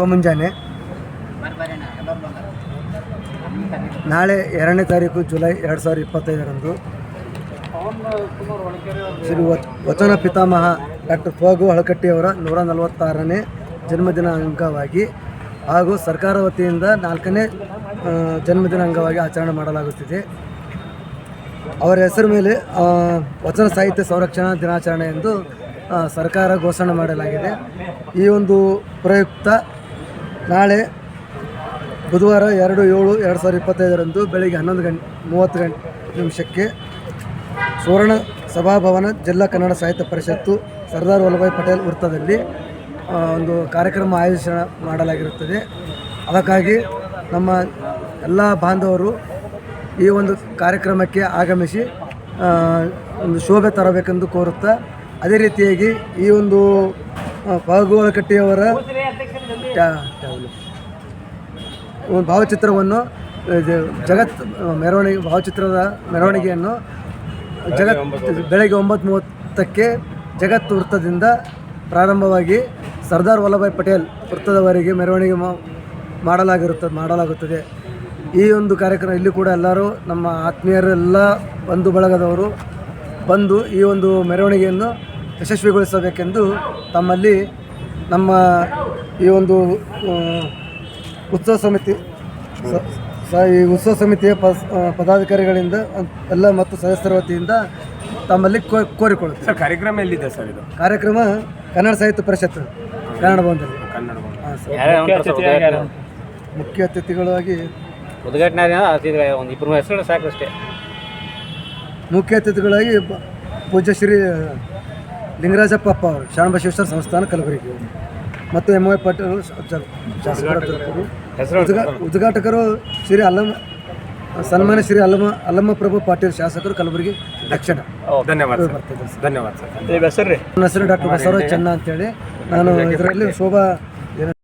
ಶುಭ ಮುಂಜಾನೆ. ನಾಳೆ ಎರಡನೇ ತಾರೀಕು ಜುಲೈ ಎರಡು ಸಾವಿರದ ಇಪ್ಪತ್ತೈದರಂದು. ಶ್ರೀ ವಚನ ಪಿತಾಮಹ ಡಾಕ್ಟರ್ ಫಗು ಹಳಕಟ್ಟಿಯವರ ನೂರ ನಲವತ್ತಾರನೇ ಜನ್ಮದಿನ ಅಂಗವಾಗಿ ಹಾಗೂ ಸರ್ಕಾರ ವತಿಯಿಂದ ನಾಲ್ಕನೇ ಜನ್ಮದಿನ ಅಂಗವಾಗಿ ಆಚರಣೆ ಮಾಡಲಾಗುತ್ತಿದೆ. ಅವರ ಹೆಸರು ಮೇಲೆ ವಚನ ಸಾಹಿತ್ಯ ಸಂರಕ್ಷಣಾ ದಿನಾಚರಣೆ ಎಂದು ಸರ್ಕಾರ ಘೋಷಣೆ ಮಾಡಲಾಗಿದೆ. ಈ ಒಂದು ಪ್ರಯುಕ್ತ ನಾಳೆ ಬುಧವಾರ ಎರಡು ಏಳು ಎರಡು ಸಾವಿರದ ಇಪ್ಪತ್ತೈದರಂದು ಬೆಳಗ್ಗೆ ಹನ್ನೊಂದು ಗಂಟೆ ಮೂವತ್ತು ಗಂಟೆ ನಿಮಿಷಕ್ಕೆ ಸುವರ್ಣ ಸಭಾಭವನ ಜಿಲ್ಲಾ ಕನ್ನಡ ಸಾಹಿತ್ಯ ಪರಿಷತ್ತು ಸರ್ದಾರ್ ವಲ್ಲಭಾಯ್ ಪಟೇಲ್ ವೃತ್ತದಲ್ಲಿ ಒಂದು ಕಾರ್ಯಕ್ರಮ ಆಯೋಜನ ಮಾಡಲಾಗಿರುತ್ತದೆ ಅದಕ್ಕಾಗಿ ನಮ್ಮ ಎಲ್ಲ ಬಾಂಧವರು ಈ ಒಂದು ಕಾರ್ಯಕ್ರಮಕ್ಕೆ ಆಗಮಿಸಿ ಒಂದು ಶೋಭೆ ತರಬೇಕೆಂದು ಕೋರುತ್ತಾ, ಅದೇ ರೀತಿಯಾಗಿ ಈ ಒಂದು ಪಾಗುವಳಕಟ್ಟಿಯವರ ಟ್ಯಾ- ಟ್ಯಾಬ್ಲು. ಒಂದು ಭಾವಚಿತ್ರವನ್ನು ಜಗತ್ ಮೆರವಣಿಗೆ, ಭಾವಚಿತ್ರದ ಮೆರವಣಿಗೆಯನ್ನು ಜಗತ್ ಬೆಳಗ್ಗೆ ಒಂಬತ್ತು ಮೂವತ್ತಕ್ಕೆ ಜಗತ್ ವೃತ್ತದಿಂದ ಪ್ರಾರಂಭವಾಗಿ ಸರ್ದಾರ್ ವಲ್ಲಭಾಯ್ ಪಟೇಲ್ ವೃತ್ತದವರೆಗೆ ಮೆರವಣಿಗೆ ಮಾಡಲಾಗಿರುತ್ತದೆ ಮಾಡಲಾಗುತ್ತದೆ. ಈ ಒಂದು ಕಾರ್ಯಕ್ರಮ ಇಲ್ಲಿ ಕೂಡ ಎಲ್ಲರೂ ನಮ್ಮ ಆತ್ಮೀಯರೆಲ್ಲ ಬಂಧು ಬಳಗದವರು ಬಂದು ಈ ಒಂದು ಮೆರವಣಿಗೆಯನ್ನು ಯಶಸ್ವಿಗೊಳಿಸಬೇಕೆಂದು ತಮ್ಮಲ್ಲಿ ನಮ್ಮ ಈ ಒಂದು ಉತ್ಸವ ಸಮಿತಿ ಸ- ಸ- ಈ ಉತ್ಸವ ಸಮಿತಿಯ ಪ- ಪದಾಧಿಕಾರಿಗಳಿಂದ ಎಲ್ಲ ಮತ್ತು ಸದಸ್ಯರ ವತಿಯಿಂದ ತಮ್ಮಲ್ಲಿ ಕೋರಿಕೊಳ್ಳುತ್ತೆ ಸರ್ ಕಾರ್ಯಕ್ರಮ ಎಲ್ಲಿದೆ ಸರ್ ಇದು? ಕಾರ್ಯಕ್ರಮ ಕನ್ನಡ ಸಾಹಿತ್ಯ ಪರಿಷತ್ ಕನ್ನಡ ಭವನದಲ್ಲಿ. ಕನ್ನಡ ಭವನ. ಹಾಂ ಸರ್. ಮುಖ್ಯ ಅತಿಥಿಗಳಾಗಿ ಉದ್ಘಾಟನೆ? ಒಂದು ಇಬ್ಬರು ಹೆಸರು ಸಾಕು ಅಷ್ಟೇ. ಮುಖ್ಯ ಅತಿಥಿಗಳಾಗಿ ಪೂಜ್ಯ ಶ್ರೀ ಲಿಂಗರಾಜಪ್ಪ ಅಪ್ಪ ಅವರು ಶರಣಬಸವೇಶ್ವರ ಸಂಸ್ಥಾನ ಕಲಬುರಗಿ. ಮತ್ತು ಎಂ ವೈ ಪಾಟೀಲ್ ಶ- ಶ- ಉದ್ಘಾ ಉದ್ಘಾಟಕರು ಶ್ರೀ ಅಲ್ಲಮ ಸನ್ಮಾನ್ಯ ಶ್ರೀ ಅಲ್ಲಮ ಅಲ್ಲಮ್ಮ ಪ್ರಭು ಪಾಟೀಲ್ ಶಾಸಕರು ಕಲಬುರಗಿ ದಕ್ಷಿಣ. ಧನ್ಯವಾದ. ಧನ್ಯವಾದ ನನ್ನ ಹೆಸರು ಡಾಕ್ಟರ್ ಬಸವರಾಜ್ ಚೆನ್ನ ಅಂತೇಳಿ. ನಾನು ಇದರಲ್ಲಿ ಶೋಭಾ